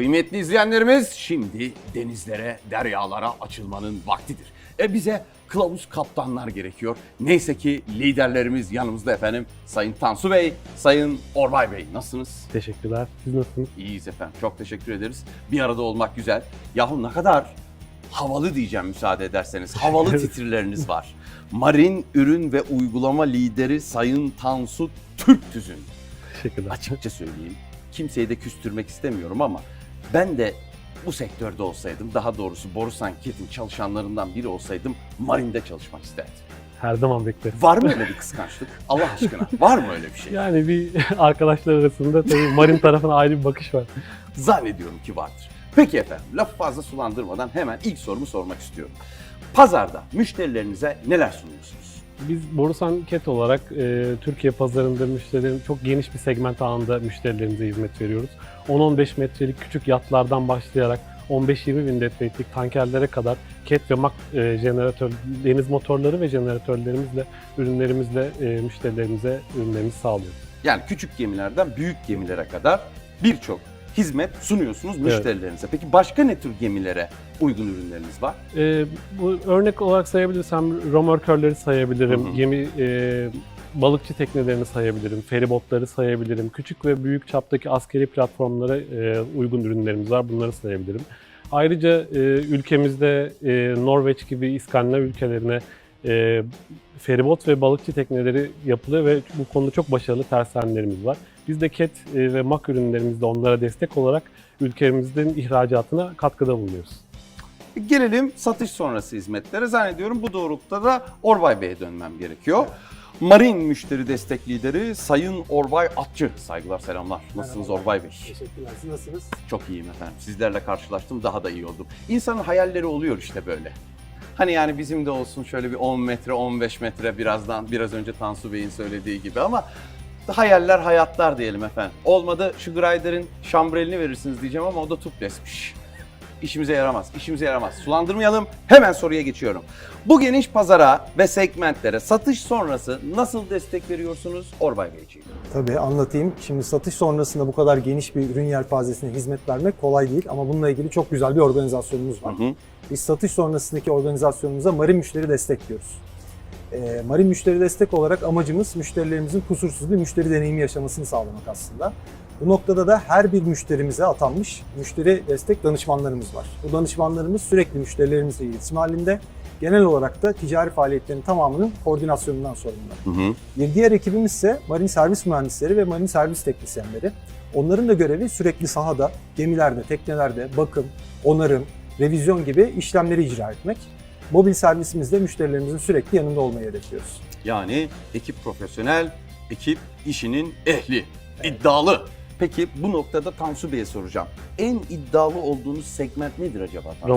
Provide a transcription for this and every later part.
Kıymetli izleyenlerimiz şimdi denizlere, deryalara açılmanın vaktidir. E bize kılavuz kaptanlar gerekiyor. Neyse ki liderlerimiz yanımızda efendim. Sayın Tansu Bey, Sayın Orbay Bey nasılsınız? Teşekkürler. Siz nasılsınız? İyiyiz efendim. Çok teşekkür ederiz. Bir arada olmak güzel. Yahu ne kadar havalı diyeceğim müsaade ederseniz. Havalı titrileriniz var. Marin ürün ve uygulama lideri Sayın Tansu Türktüz'ün Teşekkürler. açıkça söyleyeyim. Kimseyi de küstürmek istemiyorum ama ben de bu sektörde olsaydım, daha doğrusu Borusan Kit'in çalışanlarından biri olsaydım Marin'de çalışmak isterdim. Her zaman bekleriz. Var mı öyle bir kıskançlık? Allah aşkına var mı öyle bir şey? Yani bir arkadaşlar arasında tabii Marin tarafına ayrı bir bakış var. Zannediyorum ki vardır. Peki efendim, lafı fazla sulandırmadan hemen ilk sorumu sormak istiyorum. Pazarda müşterilerinize neler sunuyorsunuz? Biz Borusan Ket olarak e, Türkiye pazarında müşterilerin çok geniş bir segment ağında müşterilerimize hizmet veriyoruz. 10-15 metrelik küçük yatlardan başlayarak 15-20 bin detaylık tankerlere kadar ket ve mak e, jeneratör, deniz motorları ve jeneratörlerimizle, ürünlerimizle e, müşterilerimize ürünlerimizi sağlıyoruz. Yani küçük gemilerden büyük gemilere kadar birçok hizmet sunuyorsunuz müşterilerinize. Peki başka ne tür gemilere uygun ürünleriniz var? E, bu örnek olarak sayabilirsem romörkörleri sayabilirim, Hı hı. gemi e, balıkçı teknelerini sayabilirim, feribotları sayabilirim, küçük ve büyük çaptaki askeri platformlara e, uygun ürünlerimiz var, bunları sayabilirim. Ayrıca e, ülkemizde e, Norveç gibi İskandinav ülkelerine e, feribot ve balıkçı tekneleri yapılıyor ve bu konuda çok başarılı tersanelerimiz var. Biz de KET e, ve MAK ürünlerimizde onlara destek olarak ülkemizin ihracatına katkıda bulunuyoruz. Gelelim satış sonrası hizmetlere. Zannediyorum bu doğrultuda da Orbay Bey'e dönmem gerekiyor. Marin müşteri destek lideri Sayın Orbay Atçı. Saygılar selamlar. Nasılsınız Merhaba. Orbay Bey? Teşekkürler. Siz nasılsınız? Çok iyiyim efendim. Sizlerle karşılaştım daha da iyi oldum. İnsanın hayalleri oluyor işte böyle. Hani yani bizim de olsun şöyle bir 10 metre 15 metre birazdan biraz önce Tansu Bey'in söylediği gibi ama hayaller hayatlar diyelim efendim. Olmadı şu Grider'in şambrelini verirsiniz diyeceğim ama o da tuplesmiş. İşimize yaramaz, işimize yaramaz. Sulandırmayalım, hemen soruya geçiyorum. Bu geniş pazara ve segmentlere satış sonrası nasıl destek veriyorsunuz Orbay Beyciğim? Tabii anlatayım. Şimdi satış sonrasında bu kadar geniş bir ürün yelpazesine hizmet vermek kolay değil ama bununla ilgili çok güzel bir organizasyonumuz var. Hı hı. Biz satış sonrasındaki organizasyonumuza Marin Müşteri Destek Ee, Marin Müşteri Destek olarak amacımız müşterilerimizin kusursuz bir müşteri deneyimi yaşamasını sağlamak aslında. Bu noktada da her bir müşterimize atanmış müşteri destek danışmanlarımız var. Bu danışmanlarımız sürekli müşterilerimizle iletişim halinde. Genel olarak da ticari faaliyetlerin tamamının koordinasyonundan sorumlular. Hı hı. Bir diğer ekibimiz ise marin servis mühendisleri ve marin servis teknisyenleri. Onların da görevi sürekli sahada, gemilerde, teknelerde bakım, onarım, revizyon gibi işlemleri icra etmek. Mobil servisimizde müşterilerimizin sürekli yanında olmayı hedefliyoruz. Yani ekip profesyonel, ekip işinin ehli, iddialı. Peki bu noktada Tansu Bey'e soracağım. En iddialı olduğunuz segment nedir acaba? Tansu Bey?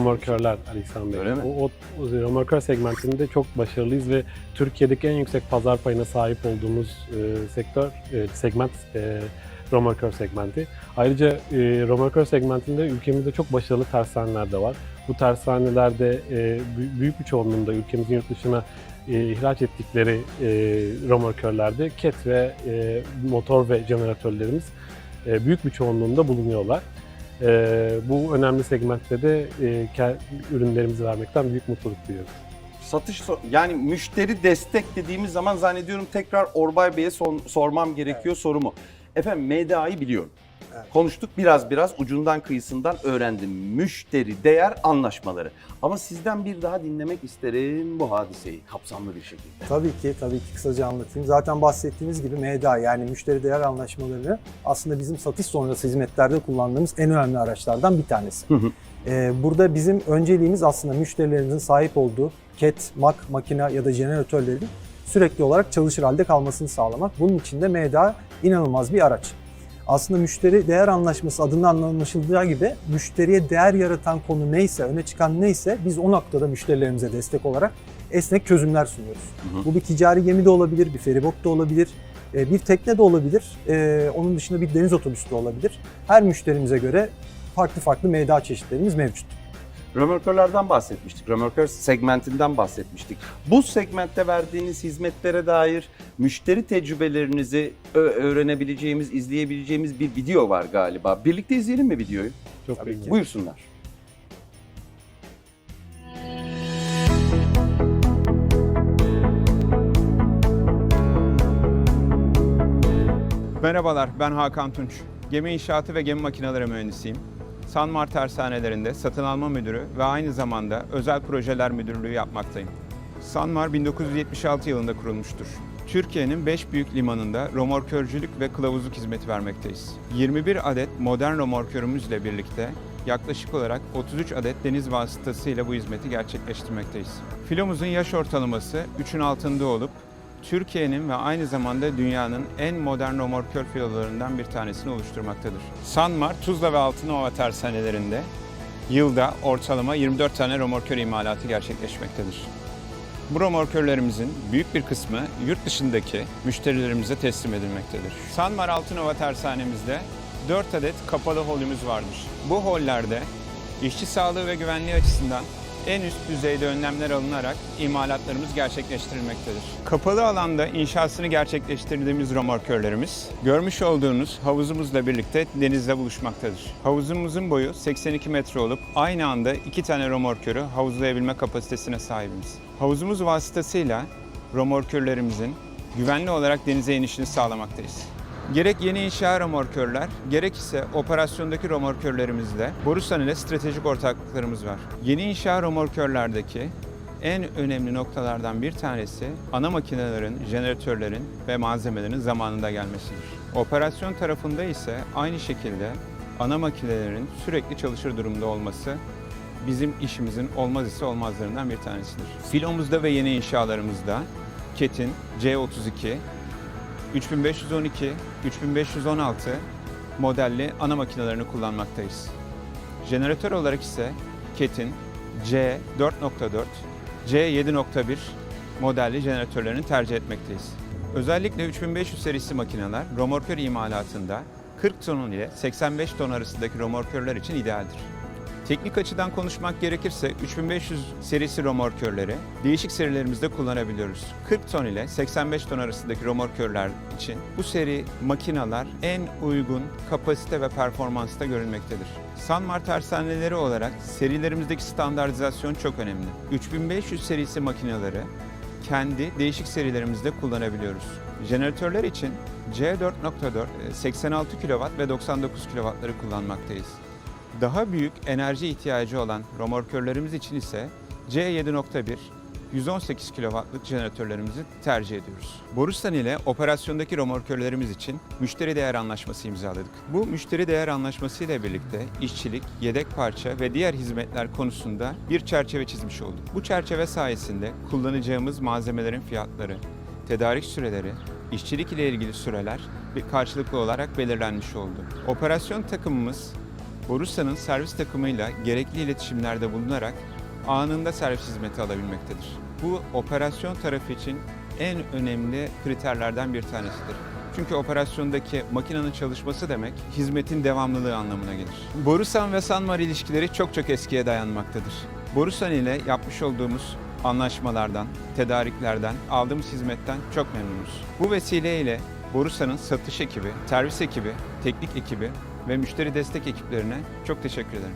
Ali Bey. Öyle mi? O, o, o romörkör segmentinde çok başarılıyız ve Türkiye'deki en yüksek pazar payına sahip olduğumuz e, sektör, e, segment e, romörkör segmenti. Ayrıca e, romörkör segmentinde ülkemizde çok başarılı tersaneler de var. Bu tersanelerde e, bü- büyük bir çoğunluğunda ülkemizin yurt dışına e, ihraç ettikleri e, romörkörlerde ket ve e, motor ve jeneratörlerimiz e, büyük bir çoğunluğunda bulunuyorlar. Ee, bu önemli segmentte de e, ürünlerimizi vermekten büyük mutluluk duyuyoruz. Satış yani müşteri destek dediğimiz zaman zannediyorum tekrar Orbay Bey'e sormam gerekiyor sorumu. Efendim MDA'yı biliyorum. Konuştuk biraz biraz ucundan kıyısından öğrendim. Müşteri değer anlaşmaları. Ama sizden bir daha dinlemek isterim bu hadiseyi kapsamlı bir şekilde. Tabii ki, tabii ki kısaca anlatayım. Zaten bahsettiğimiz gibi MDA yani müşteri değer anlaşmaları aslında bizim satış sonrası hizmetlerde kullandığımız en önemli araçlardan bir tanesi. Hı hı. Ee, burada bizim önceliğimiz aslında müşterilerimizin sahip olduğu CAT, MAC, makine ya da jeneratörlerin sürekli olarak çalışır halde kalmasını sağlamak. Bunun için de MDA inanılmaz bir araç. Aslında müşteri değer anlaşması adından anlaşıldığı gibi müşteriye değer yaratan konu neyse, öne çıkan neyse biz o noktada müşterilerimize destek olarak esnek çözümler sunuyoruz. Hı hı. Bu bir ticari gemi de olabilir, bir feribot da olabilir, e, bir tekne de olabilir, e, onun dışında bir deniz otobüsü de olabilir. Her müşterimize göre farklı farklı MDA çeşitlerimiz mevcut. Römorkörlerden bahsetmiştik. Römorkör segmentinden bahsetmiştik. Bu segmentte verdiğiniz hizmetlere dair müşteri tecrübelerinizi öğrenebileceğimiz, izleyebileceğimiz bir video var galiba. Birlikte izleyelim mi videoyu? Çok Tabii ki. Buyursunlar. Merhabalar, ben Hakan Tunç. Gemi inşaatı ve gemi makineleri mühendisiyim. Sanmar Tersanelerinde satın alma müdürü ve aynı zamanda özel projeler müdürlüğü yapmaktayım. Sanmar 1976 yılında kurulmuştur. Türkiye'nin 5 büyük limanında romorkörcülük ve kılavuzluk hizmeti vermekteyiz. 21 adet modern romorkörümüzle birlikte yaklaşık olarak 33 adet deniz vasıtasıyla bu hizmeti gerçekleştirmekteyiz. Filomuzun yaş ortalaması 3'ün altında olup Türkiye'nin ve aynı zamanda dünyanın en modern romorkör filolarından bir tanesini oluşturmaktadır. Sanmar, Tuzla ve Altınova tersanelerinde yılda ortalama 24 tane romorkör imalatı gerçekleşmektedir. Bu romorkörlerimizin büyük bir kısmı yurt dışındaki müşterilerimize teslim edilmektedir. Sanmar Altınova tersanemizde 4 adet kapalı holümüz vardır. Bu hollerde işçi sağlığı ve güvenliği açısından en üst düzeyde önlemler alınarak imalatlarımız gerçekleştirilmektedir. Kapalı alanda inşasını gerçekleştirdiğimiz romorkörlerimiz görmüş olduğunuz havuzumuzla birlikte denizde buluşmaktadır. Havuzumuzun boyu 82 metre olup aynı anda iki tane romorkörü havuzlayabilme kapasitesine sahibiz. Havuzumuz vasıtasıyla romorkörlerimizin güvenli olarak denize inişini sağlamaktayız. Gerek yeni inşa romorkörler, gerek ise operasyondaki romorkörlerimizde Borusan ile stratejik ortaklıklarımız var. Yeni inşa romorkörlerdeki en önemli noktalardan bir tanesi ana makinelerin, jeneratörlerin ve malzemelerin zamanında gelmesidir. Operasyon tarafında ise aynı şekilde ana makinelerin sürekli çalışır durumda olması bizim işimizin olmaz ise olmazlarından bir tanesidir. Filomuzda ve yeni inşalarımızda KET'in C32, 3512, 3516 modelli ana makinelerini kullanmaktayız. Jeneratör olarak ise KET'in C4.4, C7.1 modelli jeneratörlerini tercih etmekteyiz. Özellikle 3500 serisi makineler romorkör imalatında 40 ton ile 85 ton arasındaki romorkörler için idealdir. Teknik açıdan konuşmak gerekirse 3500 serisi romorkörleri değişik serilerimizde kullanabiliyoruz. 40 ton ile 85 ton arasındaki romorkörler için bu seri makineler en uygun kapasite ve performansta görülmektedir. Sanmar tersaneleri olarak serilerimizdeki standartizasyon çok önemli. 3500 serisi makineleri kendi değişik serilerimizde kullanabiliyoruz. Jeneratörler için C4.4 86 kW ve 99 kW'ları kullanmaktayız. Daha büyük enerji ihtiyacı olan romorkörlerimiz için ise C7.1 118 kW'lık jeneratörlerimizi tercih ediyoruz. Borusan ile operasyondaki romorkörlerimiz için müşteri değer anlaşması imzaladık. Bu müşteri değer anlaşması ile birlikte işçilik, yedek parça ve diğer hizmetler konusunda bir çerçeve çizmiş olduk. Bu çerçeve sayesinde kullanacağımız malzemelerin fiyatları, tedarik süreleri, işçilik ile ilgili süreler bir karşılıklı olarak belirlenmiş oldu. Operasyon takımımız Borusan'ın servis takımıyla gerekli iletişimlerde bulunarak anında servis hizmeti alabilmektedir. Bu operasyon tarafı için en önemli kriterlerden bir tanesidir. Çünkü operasyondaki makinenin çalışması demek hizmetin devamlılığı anlamına gelir. Borusan ve Sanmar ilişkileri çok çok eskiye dayanmaktadır. Borusan ile yapmış olduğumuz anlaşmalardan, tedariklerden, aldığımız hizmetten çok memnunuz. Bu vesileyle Borusan'ın satış ekibi, servis ekibi, teknik ekibi ve müşteri destek ekiplerine çok teşekkür ederim.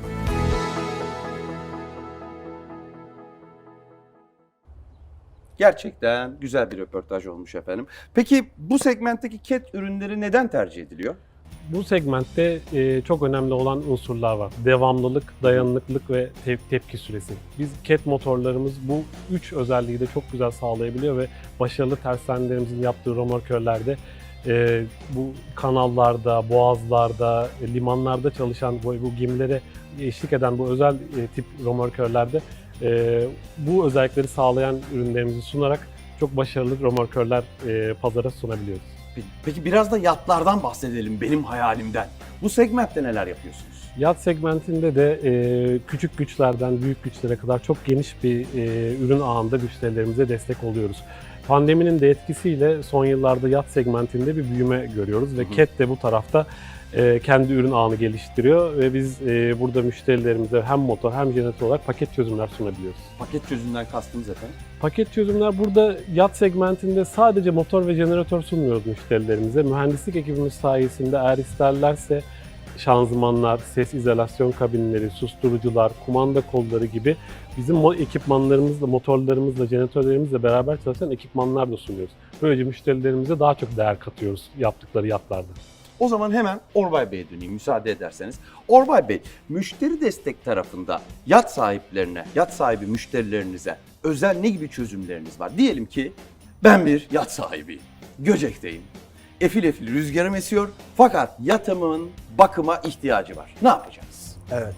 Gerçekten güzel bir röportaj olmuş efendim. Peki bu segmentteki ket ürünleri neden tercih ediliyor? Bu segmentte e, çok önemli olan unsurlar var. Devamlılık, dayanıklılık ve te- tepki süresi. Biz CAT motorlarımız bu üç özelliği de çok güzel sağlayabiliyor ve başarılı tersanelerimizin yaptığı romorkörlerde e, bu kanallarda, boğazlarda, limanlarda çalışan bu, bu gemilere eşlik eden bu özel e, tip romorkörlerde e, bu özellikleri sağlayan ürünlerimizi sunarak çok başarılı romorkörler e, pazara sunabiliyoruz. Peki biraz da yatlardan bahsedelim benim hayalimden. Bu segmentte neler yapıyorsunuz? Yat segmentinde de e, küçük güçlerden büyük güçlere kadar çok geniş bir e, ürün ağında müşterilerimize destek oluyoruz. Pandeminin de etkisiyle son yıllarda yat segmentinde bir büyüme görüyoruz ve Hı hı. CAT de bu tarafta e, kendi ürün ağını geliştiriyor ve biz e, burada müşterilerimize hem motor hem jeneratör olarak paket çözümler sunabiliyoruz. Paket çözümden kastınız efendim? Paket çözümler burada yat segmentinde sadece motor ve jeneratör sunmuyoruz müşterilerimize. Mühendislik ekibimiz sayesinde eğer isterlerse şanzımanlar, ses izolasyon kabinleri, susturucular, kumanda kolları gibi bizim ekipmanlarımızla, motorlarımızla, jeneratörlerimizle beraber çalışan ekipmanlar da sunuyoruz. Böylece müşterilerimize daha çok değer katıyoruz yaptıkları yatlarda. O zaman hemen Orbay Bey'e döneyim müsaade ederseniz. Orbay Bey, müşteri destek tarafında yat sahiplerine, yat sahibi müşterilerinize özel ne gibi çözümleriniz var? Diyelim ki ben bir yat sahibiyim, Göcek'teyim. Efil efil rüzgarım esiyor fakat yatımın bakıma ihtiyacı var. Ne yapacağız? Evet.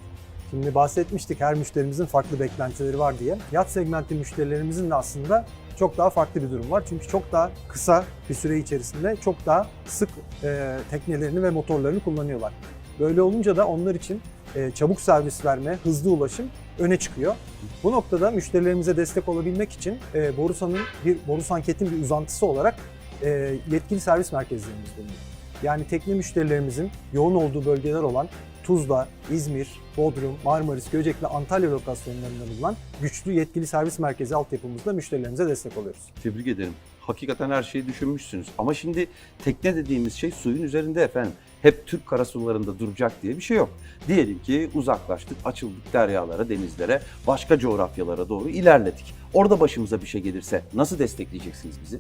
Şimdi bahsetmiştik her müşterimizin farklı beklentileri var diye. Yat segmenti müşterilerimizin de aslında çok daha farklı bir durum var. Çünkü çok daha kısa bir süre içerisinde çok daha sık e, teknelerini ve motorlarını kullanıyorlar. Böyle olunca da onlar için e, çabuk servis verme, hızlı ulaşım öne çıkıyor. Bu noktada müşterilerimize destek olabilmek için e, Borusan'ın bir Borusan Ket'in bir uzantısı olarak e, yetkili servis merkezlerimiz bulunuyor. Yani tekne müşterilerimizin yoğun olduğu bölgeler olan Tuzla, İzmir, Bodrum, Marmaris, Göcek ve Antalya lokasyonlarında bulunan güçlü yetkili servis merkezi altyapımızla müşterilerimize destek oluyoruz. Tebrik ederim. Hakikaten her şeyi düşünmüşsünüz. Ama şimdi tekne dediğimiz şey suyun üzerinde efendim. Hep Türk karasularında duracak diye bir şey yok. Diyelim ki uzaklaştık, açıldık deryalara, denizlere, başka coğrafyalara doğru ilerledik. Orada başımıza bir şey gelirse nasıl destekleyeceksiniz bizi?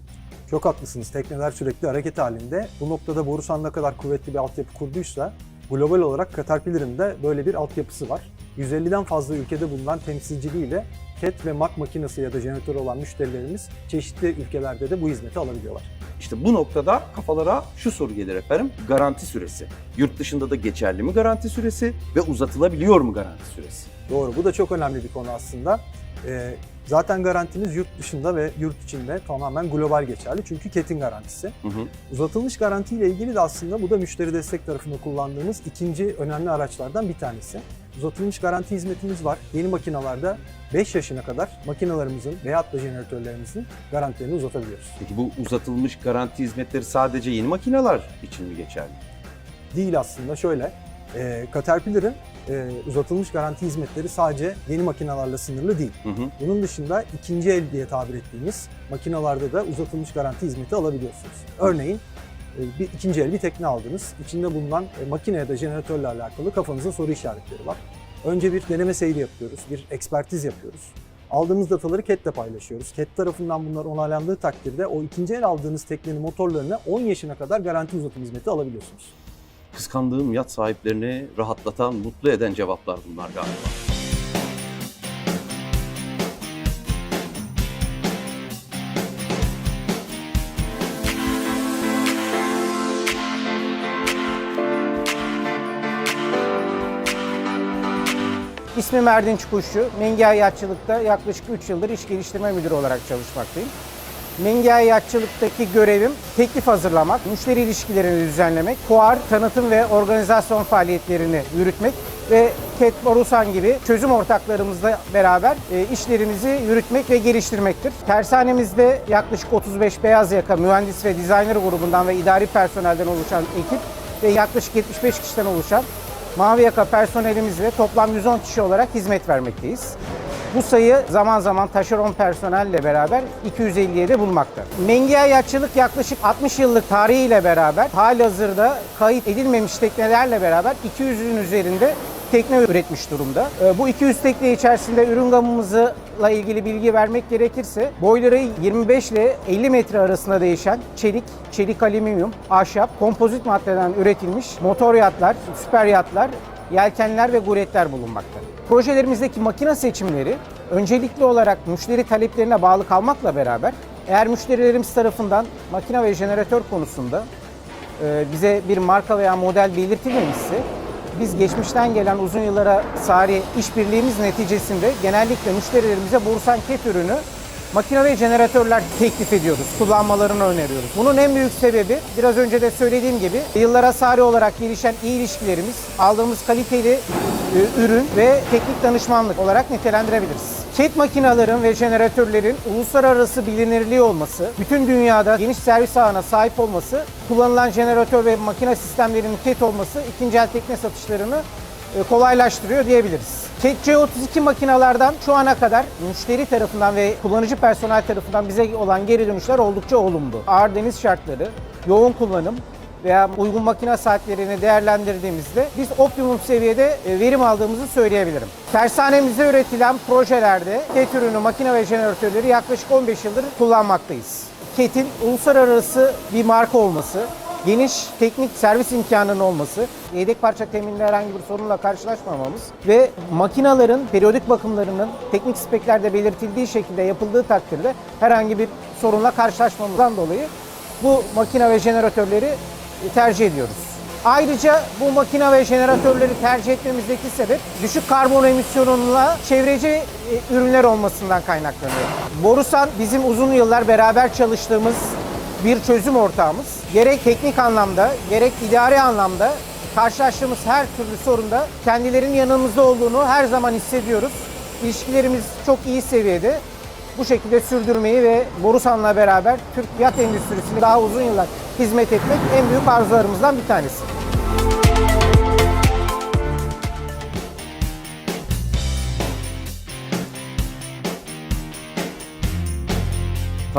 Çok haklısınız. Tekneler sürekli hareket halinde. Bu noktada Borusan ne kadar kuvvetli bir altyapı kurduysa global olarak Caterpillar'ın da böyle bir altyapısı var. 150'den fazla ülkede bulunan temsilciliğiyle CAT ve MAK makinesi ya da jeneratörü olan müşterilerimiz çeşitli ülkelerde de bu hizmeti alabiliyorlar. İşte bu noktada kafalara şu soru gelir efendim. Garanti süresi. Yurt dışında da geçerli mi garanti süresi ve uzatılabiliyor mu garanti süresi? Doğru. Bu da çok önemli bir konu aslında. Ee, zaten garantimiz yurt dışında ve yurt içinde tamamen global geçerli. Çünkü CAT'in garantisi. Hı hı. Uzatılmış garanti ile ilgili de aslında bu da müşteri destek tarafında kullandığımız ikinci önemli araçlardan bir tanesi. Uzatılmış garanti hizmetimiz var. Yeni makinalarda 5 yaşına kadar makinalarımızın veyahut da jeneratörlerimizin garantilerini uzatabiliyoruz. Peki bu uzatılmış garanti hizmetleri sadece yeni makineler için mi geçerli? Değil aslında şöyle, e, Caterpillar'ın e, uzatılmış garanti hizmetleri sadece yeni makinalarla sınırlı değil. Hı hı. Bunun dışında ikinci el diye tabir ettiğimiz makinalarda da uzatılmış garanti hizmeti alabiliyorsunuz. Örneğin bir ikinci el bir tekne aldınız. İçinde bulunan e, makine ya da jeneratörle alakalı kafanızda soru işaretleri var. Önce bir deneme seyri yapıyoruz, bir ekspertiz yapıyoruz. Aldığımız dataları CAT'le paylaşıyoruz. CAT tarafından bunlar onaylandığı takdirde o ikinci el aldığınız teknenin motorlarına 10 yaşına kadar garanti uzatım hizmeti alabiliyorsunuz. Kıskandığım yat sahiplerini rahatlatan, mutlu eden cevaplar bunlar galiba. İsmim Erdinç Kuşçu. Mengiay Yatçılık'ta yaklaşık 3 yıldır iş geliştirme müdürü olarak çalışmaktayım. Mengiay Yatçılık'taki görevim teklif hazırlamak, müşteri ilişkilerini düzenlemek, fuar, tanıtım ve organizasyon faaliyetlerini yürütmek ve KET Borusan gibi çözüm ortaklarımızla beraber e, işlerimizi yürütmek ve geliştirmektir. Tersanemizde yaklaşık 35 beyaz yaka mühendis ve designer grubundan ve idari personelden oluşan ekip ve yaklaşık 75 kişiden oluşan Mavi yaka personelimizle toplam 110 kişi olarak hizmet vermekteyiz. Bu sayı zaman zaman taşeron personelle beraber 250'ye de bulmakta. Mengiya Yatçılık yaklaşık 60 yıllık tarihiyle beraber halihazırda kayıt edilmemiş teknelerle beraber 200'ün üzerinde tekne üretmiş durumda. Ee, Bu 200 tekne içerisinde ürün gamımızla ilgili bilgi vermek gerekirse boyları 25 ile 50 metre arasında değişen çelik, çelik alüminyum, ahşap, kompozit maddeden üretilmiş motor yatlar, süper yatlar, yelkenler ve guletler bulunmakta. Projelerimizdeki makine seçimleri öncelikli olarak müşteri taleplerine bağlı kalmakla beraber eğer müşterilerimiz tarafından makine ve jeneratör konusunda e, bize bir marka veya model belirtilmemişse biz geçmişten gelen uzun yıllara sari işbirliğimiz neticesinde genellikle müşterilerimize Bursan Ket ürünü makine ve jeneratörler teklif ediyoruz. Kullanmalarını öneriyoruz. Bunun en büyük sebebi biraz önce de söylediğim gibi yıllara sari olarak gelişen iyi ilişkilerimiz, aldığımız kaliteli e, ürün ve teknik danışmanlık olarak nitelendirebiliriz. CAT makinelerin ve jeneratörlerin uluslararası bilinirliği olması, bütün dünyada geniş servis ağına sahip olması, kullanılan jeneratör ve makine sistemlerinin CAT olması ikinci el tekne satışlarını e, kolaylaştırıyor diyebiliriz. CAT C32 makinalardan şu ana kadar müşteri tarafından ve kullanıcı personel tarafından bize olan geri dönüşler oldukça olumlu. Ağır deniz şartları, yoğun kullanım, veya uygun makine saatlerini değerlendirdiğimizde biz optimum seviyede e, verim aldığımızı söyleyebilirim. Tersanemizde üretilen projelerde KET ürünü makine ve jeneratörleri yaklaşık 15 yıldır kullanmaktayız. KET'in uluslararası bir marka olması, geniş teknik servis imkanının olması, yedek parça temininde herhangi bir sorunla karşılaşmamamız ve makinaların periyodik bakımlarının teknik speklerde belirtildiği şekilde yapıldığı takdirde herhangi bir sorunla karşılaşmamızdan dolayı bu makine ve jeneratörleri tercih ediyoruz. Ayrıca bu makine ve jeneratörleri tercih etmemizdeki sebep düşük karbon emisyonuyla çevreci e, ürünler olmasından kaynaklanıyor. Borusan bizim uzun yıllar beraber çalıştığımız bir çözüm ortağımız. Gerek teknik anlamda, gerek idari anlamda karşılaştığımız her türlü sorunda kendilerinin yanımızda olduğunu her zaman hissediyoruz. İlişkilerimiz çok iyi seviyede. Bu şekilde sürdürmeyi ve Borusan'la beraber Türk yat endüstrisine daha uzun yıllar hizmet etmek en büyük arzularımızdan bir tanesi.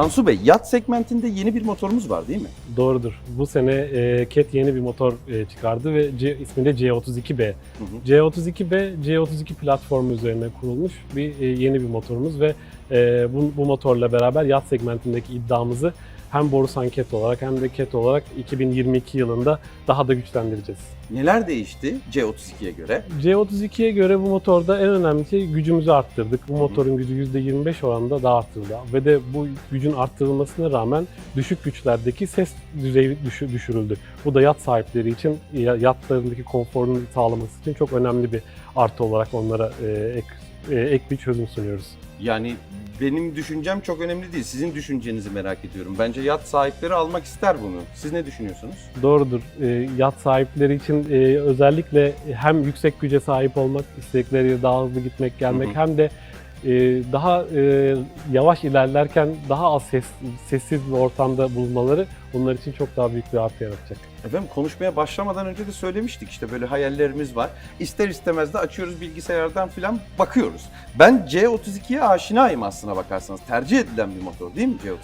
Tansu Bey, yat segmentinde yeni bir motorumuz var değil mi? Doğrudur. Bu sene e, CAT yeni bir motor e, çıkardı ve C, ismi de C32B. Hı hı. C32B, C32 platformu üzerine kurulmuş bir e, yeni bir motorumuz ve e, bu, bu motorla beraber yat segmentindeki iddiamızı hem Borusan CAT olarak hem de CAT olarak 2022 yılında daha da güçlendireceğiz. Neler değişti C32'ye göre? C32'ye göre bu motorda en önemli şey gücümüzü arttırdık. Bu motorun gücü %25 oranında daha arttırıldı. Ve de bu gücün arttırılmasına rağmen düşük güçlerdeki ses düzeyi düşü- düşürüldü. Bu da yat sahipleri için ya- yatlarındaki konforunu sağlaması için çok önemli bir artı olarak onlara e, ek, e, ek bir çözüm sunuyoruz. Yani benim düşüncem çok önemli değil. Sizin düşüncenizi merak ediyorum. Bence yat sahipleri almak ister bunu. Siz ne düşünüyorsunuz? Doğrudur. E, yat sahipleri için e, özellikle hem yüksek güce sahip olmak, istekleri daha hızlı gitmek gelmek Hı hı. hem de daha e, yavaş ilerlerken daha az ses, sessiz bir ortamda bulunmaları onlar için çok daha büyük bir artı yaratacak. Efendim konuşmaya başlamadan önce de söylemiştik işte böyle hayallerimiz var. İster istemez de açıyoruz bilgisayardan falan bakıyoruz. Ben C32'ye aşinayım aslına bakarsanız. Tercih edilen bir motor değil mi C32?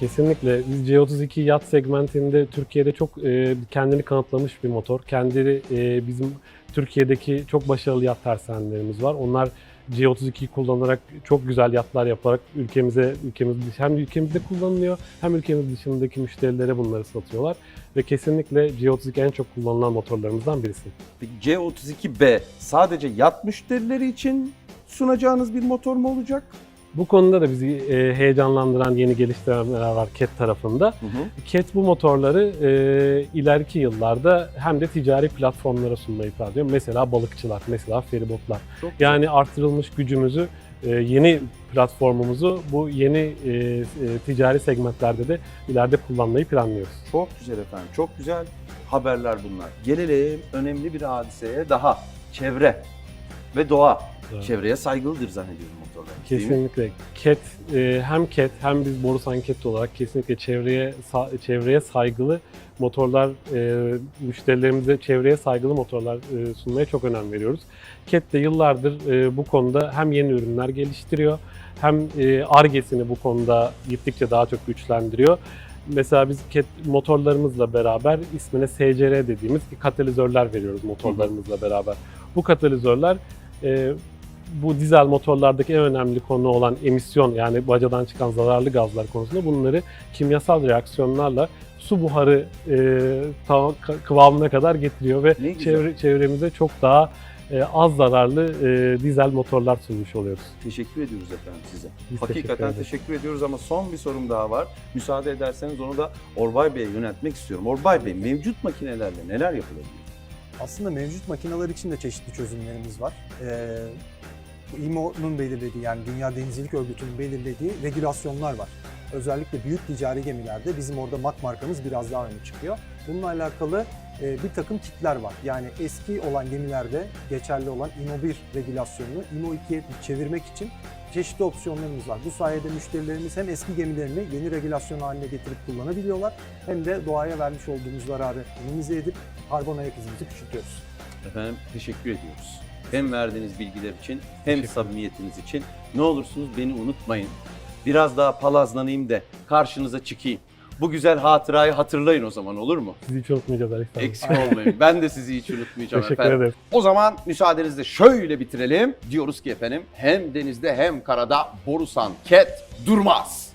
Kesinlikle. Biz C32 yat segmentinde Türkiye'de çok e, kendini kanıtlamış bir motor. Kendileri e, bizim Türkiye'deki çok başarılı yat tersanelerimiz var. Onlar C32'yi kullanarak çok güzel yatlar yaparak ülkemize ülkemiz hem ülkemizde kullanılıyor hem ülkemiz dışındaki müşterilere bunları satıyorlar ve kesinlikle C32 en çok kullanılan motorlarımızdan birisi. Peki C32B sadece yat müşterileri için sunacağınız bir motor mu olacak? Bu konuda da bizi e, heyecanlandıran yeni geliştirmeler var CAT tarafında. Hı hı. CAT bu motorları e, ileriki yıllarda hem de ticari platformlara sunmayı planlıyor. Mesela balıkçılar, mesela feribotlar. Çok güzel. Yani artırılmış gücümüzü, e, yeni platformumuzu bu yeni e, e, ticari segmentlerde de ileride kullanmayı planlıyoruz. Çok güzel efendim. Çok güzel haberler bunlar. Gelelim önemli bir hadiseye daha. Çevre ve doğa. Evet. Çevreye saygılıdır zannediyorum değil mi? Kesinlikle. CAT e, hem CAT hem biz Borusan CAT olarak kesinlikle çevreye sa- çevreye saygılı motorlar e, müşterilerimize çevreye saygılı motorlar e, sunmaya çok önem veriyoruz. CAT de yıllardır e, bu konuda hem yeni ürünler geliştiriyor hem e, bu konuda gittikçe daha çok güçlendiriyor. Mesela biz CAT motorlarımızla beraber ismine SCR dediğimiz katalizörler veriyoruz motorlarımızla beraber. Bu katalizörler e, bu dizel motorlardaki en önemli konu olan emisyon yani bacadan çıkan zararlı gazlar konusunda bunları kimyasal reaksiyonlarla su buharı e, kıvamına kadar getiriyor ve çevre, çevremize çok daha e, az zararlı e, dizel motorlar sunmuş oluyoruz. Teşekkür ediyoruz efendim size. Biz Hakikaten teşekkür teşekkür ediyoruz ama son bir sorum daha var. Müsaade ederseniz onu da Orbay Bey'e yöneltmek istiyorum. Orbay Bey mevcut makinelerle neler yapılabilir? Aslında mevcut makineler için de çeşitli çözümlerimiz var. Ee, IMO'nun belirlediği yani Dünya Denizcilik Örgütü'nün belirlediği regülasyonlar var. Özellikle büyük ticari gemilerde bizim orada MAK markamız biraz daha öne çıkıyor. Bununla alakalı e, bir takım kitler var. Yani eski olan gemilerde geçerli olan IMO 1 regülasyonunu IMO 2'ye çevirmek için çeşitli opsiyonlarımız var. Bu sayede müşterilerimiz hem eski gemilerini yeni regülasyon haline getirip kullanabiliyorlar hem de doğaya vermiş olduğumuz zararı minimize edip karbon ayak izimizi küçültüyoruz. Efendim teşekkür ediyoruz. Hem verdiğiniz bilgiler için hem samimiyetiniz için. Ne olursunuz beni unutmayın. Biraz daha palazlanayım da karşınıza çıkayım. Bu güzel hatırayı hatırlayın o zaman olur mu? Sizi hiç unutmayacağız Alex abi. Eksik olmayın. Ben de sizi hiç unutmayacağım Teşekkür efendim. ederim. O zaman müsaadenizle şöyle bitirelim. Diyoruz ki efendim hem denizde hem karada Borusan Ket durmaz.